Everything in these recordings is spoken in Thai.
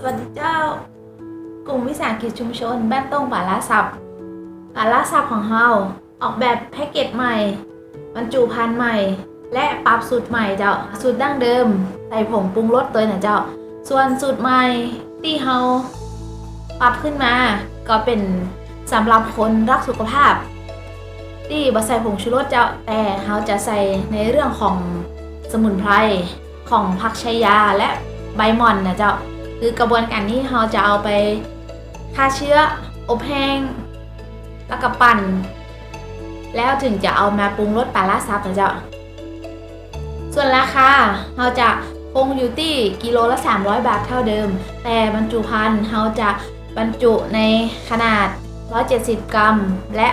สวัสดีเจ้า กลุ่มวิสาหกิจชุมชน บ้านต้งป่าลาสับป่าลาสับของเราออกแบบแพ็กเกจใหม่บรรจุภัณฑ์ใหม่ และปรับสูตรใหม่เจ้าสูตรดั้งเดิมใส่ผงปรุงรสตัวนะเจ้า ส่วนสูตรใหม่ที่เราปรับขึ้นมา ก็เป็นสำหรับคนรักสุขภาพ ที่บ่ใส่ผงชูรสเจ้าแต่เราจะใส่ในเรื่องของสมุนไพรของผักชายาและใบหม่อนนะเจ้า คือกระบวนการนี้เราจะเอาไปฆ่าเชื้อ อบแห้ง แล้วก็ปั่น แล้วถึงจะเอามาปรุงรสปลาล่าซับนะเจ้า ส่วนราคาเราจะคงอยู่ที่กิโลละ 300 บาทเท่าเดิม แต่บรรจุภัณฑ์เราจะบรรจุในขนาด 170 กรัม และ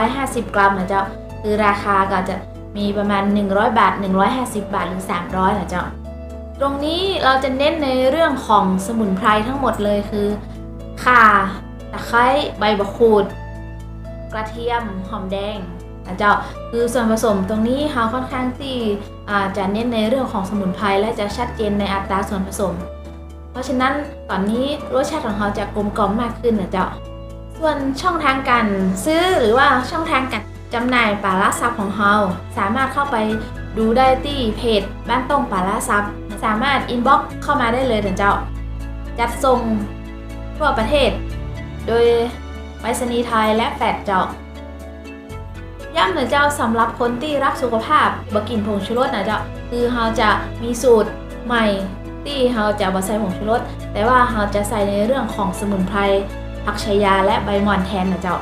150 กรัมนะเจ้า คือราคาก็จะมีประมาณ 100 บาท 150 บาท หรือ 300นะเจ้า ตรงนี้เราจะเน้นในเรื่องของสมุนไพรทั้งหมดเลยคือข่าตะไคร้ใบมะกรูด กระเทียมหอมแดงนะเจ้าคือส่วนผสมตรงนี้เราค่อนข้างที่จะเน้นในเรื่องของสมุนไพรและจะชัดเจนในอัตราส่วนผสม เพราะฉะนั้นตอนนี้รสชาติของเราจะกลมกล่อมมากขึ้นนะเจ้าส่วนช่องทางการซื้อหรือว่าช่องทางการ จำหน่ายปลาล่าซับของเราสามารถเข้าไปดูได้ที่เพจบ้านต้งปลาล่าซับสามารถอินบ็อกเข้ามาได้เลยนะเจ้า จัดส่งทั่วประเทศ โดยไปรษณีย์ไทยและแฟดเจ้าย้ำเหนือเจ้าสำหรับคนที่รักสุขภาพบกินผงชูรสนะเจ้าคือเราจะมีสูตรใหม่ที่เราจะบใส่ผงชูรสแต่ว่าเราจะใส่ในเรื่องของสมุนไพรผักชายาและใบหม่อนแทนนะเจ้า